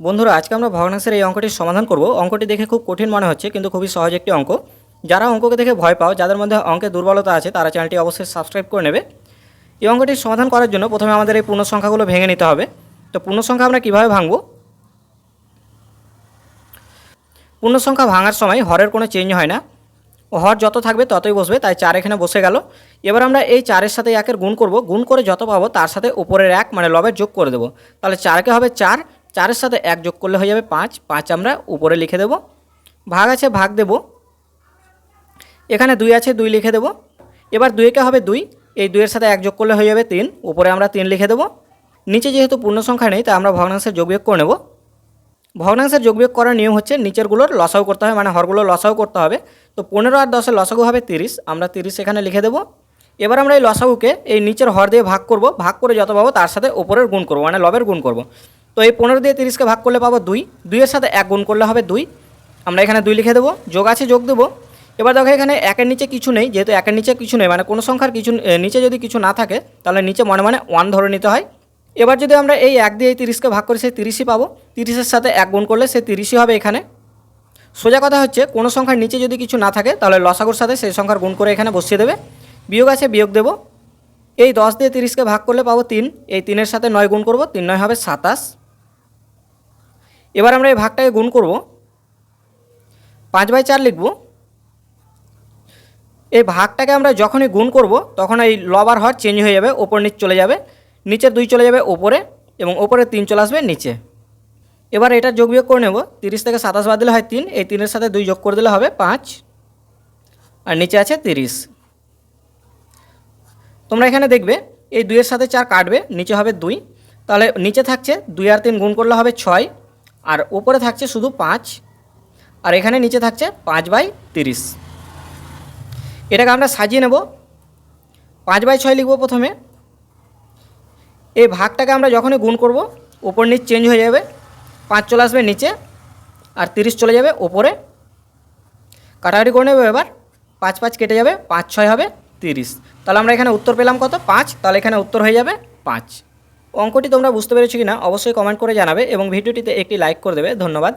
বন্ধুরা, আজকে আমরা ভগ্নাংশের এই অঙ্কটির সমাধান করব। অঙ্কটি দেখে খুব কঠিন মনে হচ্ছে, কিন্তু খুবই সহজ একটি অঙ্ক। যারা অঙ্ককে দেখে ভয় পাও, যাদের মধ্যে অঙ্কে দুর্বলতা আছে, তারা চ্যানেলটি অবশ্যই সাবস্ক্রাইব করে নেবে। এই অঙ্কটির সমাধান করার জন্য প্রথমে আমাদের এই পূর্ণ সংখ্যাগুলো ভেঙে নিতে হবে। তো পূর্ণ সংখ্যা আমরা কীভাবে ভাঙবো? পূর্ণ সংখ্যা ভাঙার সময় হরের কোনো চেঞ্জ হয় না। হর যত থাকবে ততই বসবে, তাই চার এখানে বসে গেল। এবার আমরা এই চারের সাথে একের গুণ করব। গুণ করে যত পাবো, তার সাথে উপরের এক মানে লবের যোগ করে দেবো। তাহলে চারকে হবে চার চারের সাথে এক যোগ করলে হয়ে যাবে পাঁচ। পাঁচ আমরা উপরে লিখে দেব। ভাগ আছে, ভাগ দেব। এখানে দুই আছে, দুই লিখে দেব। এবার দুইকে হবে দুই। এই দুইয়ের সাথে এক যোগ করলে হয়ে যাবে তিন। উপরে আমরা তিন লিখে দেব। নিচে যেহেতু পূর্ণ সংখ্যা নেই তাই আমরা ভগ্নাংশের যোগবিয়োগ করে নেব। ভগ্নাংশের যোগবিয়োগ করার নিয়ম হচ্ছে নিচেরগুলোর লসাও করতে হবে মানে হরগুলো লসাও করতে হবে। তো পনেরো আর দশের লসাগু হবে তিরিশ। আমরা তিরিশ এখানে লিখে দেবো। এবার আমরা এই লসাগুকে এই নিচের হর দিয়ে ভাগ করব। ভাগ করে যত পাবো তার সাথে উপরের গুণ করব মানে লবের গুণ করব। তো এই পনেরো দিয়ে তিরিশকে ভাগ করলে পাবো দুই। দুইয়ের সাথে এক গুণ করলে হবে দুই। আমরা এখানে দুই লিখে দেবো। যোগ আছে, যোগ দেবো। এবার দেখো এখানে একের নিচে কিছু নেই, যেহেতু একের নিচে কিছু নেই মানে কোনো সংখ্যার কিছু নিচে যদি কিছু না থাকে, তাহলে নিচে মনে মানে ওয়ান ধরে নিতে হয়। এবার যদি আমরা এই এক দিয়ে এই তিরিশকে ভাগ করি সেই তিরিশই পাবো, তিরিশের সাথে এক গুণ করলে সেই তিরিশই হবে এখানে। সোজা কথা হচ্ছে, কোনো সংখ্যার নিচে যদি কিছু না থাকে, তাহলে লসাগুর সাথে সেই সংখ্যার গুণ করে এখানে বসিয়ে দেবে। বিয়োগ আছে, বিয়োগ দেবো। এই দশ দিয়ে তিরিশকে ভাগ করলে পাবো তিন। এই তিনের সাথে নয় গুণ করব, তিন নয় হবে সাতাশ। এবার আমরা এই ভাগটাকে গুণ করব। পাঁচ বাই চার লিখব। এই ভাগটাকে আমরা যখনই গুণ করব, তখন এই লবার হর চেঞ্জ হয়ে যাবে, ওপর নিচ চলে যাবে, নিচের দুই চলে যাবে ওপরে, এবং ওপরে তিন চলে আসবে নিচে। এবার এটা যোগ বিয়োগ করে নেব, তিরিশ থেকে সাতাশ বাদ দিলে হয় তিন, এই তিনের সাথে দুই যোগ করে দিলে হবে পাঁচ, আর নিচে আছে তিরিশ। তোমরা এখানে দেখবে, এই দুইয়ের সাথে চার কাটবে, নিচে হবে দুই, তাহলে নিচে থাকছে দুই আর তিন গুণ করলে হবে ছয় আর উপরে থাকছে শুধু পাঁচ, আর এখানে নিচে থাকছে পাঁচ বাই তিরিশ। এটাকে আমরা সাজিয়ে নেব। পাঁচ বাই ছয় লিখব প্রথমে। এই ভাগটাকে আমরা যখনই গুণ করব ওপর নিচ চেঞ্জ হয়ে যাবে। পাঁচ চলে আসবে নিচে, আর তিরিশ চলে যাবে ওপরে কাটাকাটি করে নেবে এবার। পাঁচ পাঁচ কেটে যাবে, পাঁচ ছয় হবে তিরিশ। তাহলে আমরা এখানে উত্তর পেলাম কত? পাঁচ। তাহলে এখানে উত্তর হয়ে যাবে পাঁচ। অঙ্কটি তোমরা বুঝতে পেরেছ কি না অবশ্যই কমেন্ট করে জানাবে এবং ভিডিওটিতে একটি লাইক করে দেবে। ধন্যবাদ।